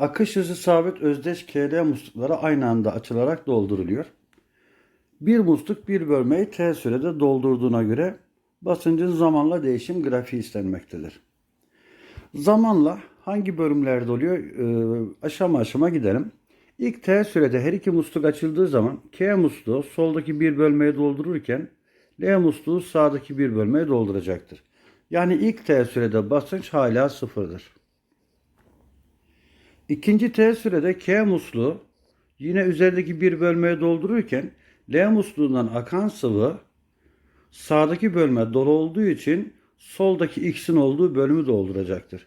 Akış hızı sabit özdeş KL muslukları aynı anda açılarak dolduruluyor. Bir musluk bir bölmeyi T sürede doldurduğuna göre basıncın zamanla değişim grafiği istenmektedir. Zamanla hangi bölümlerde oluyor? Ee, aşama aşama gidelim. İlk T sürede her iki musluk açıldığı zaman K musluğu soldaki bir bölmeyi doldururken L musluğu sağdaki bir bölmeyi dolduracaktır. Yani ilk T sürede basınç hala sıfırdır. İkinci T sürede K musluğu yine üzerindeki bir bölmeyi doldururken L musluğundan akan sıvı sağdaki bölme dolu olduğu için soldaki X'in olduğu bölümü dolduracaktır.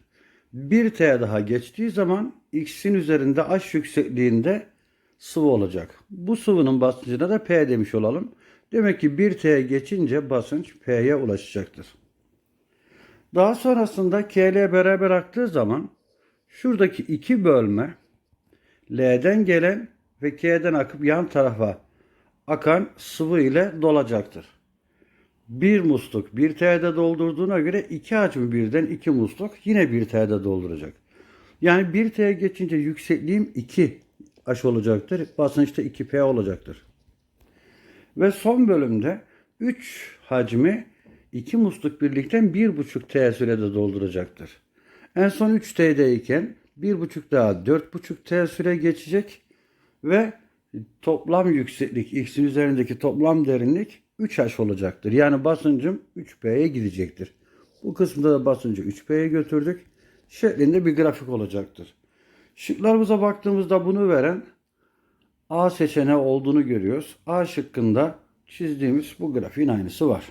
Bir T daha geçtiği zaman X'in üzerinde H yüksekliğinde sıvı olacak. Bu sıvının basıncına da P demiş olalım. Demek ki bir T geçince basınç P'ye ulaşacaktır. Daha sonrasında K ile beraber aktığı zaman şuradaki iki bölme L'den gelen ve K'den akıp yan tarafa akan sıvı ile dolacaktır. Bir musluk bir T'de doldurduğuna göre iki hacmi birden iki musluk yine bir T'de dolduracak. Yani bir T geçince yüksekliğim 2 H olacaktır. Basınçta 2P olacaktır. Ve son bölümde 3 hacmi 2 musluk birlikten 1,5 T sürede dolduracaktır. En son 3 T'deyken 1,5 daha 4,5 T süre geçecek ve toplam yükseklik X'in üzerindeki toplam derinlik 3H olacaktır. Yani basıncım 3P'ye gidecektir. Bu kısımda da basıncı 3P'ye götürdük. Şeklinde bir grafik olacaktır. Şıklarımıza baktığımızda bunu veren A seçeneği olduğunu görüyoruz. A şıkkında çizdiğimiz bu grafiğin aynısı var.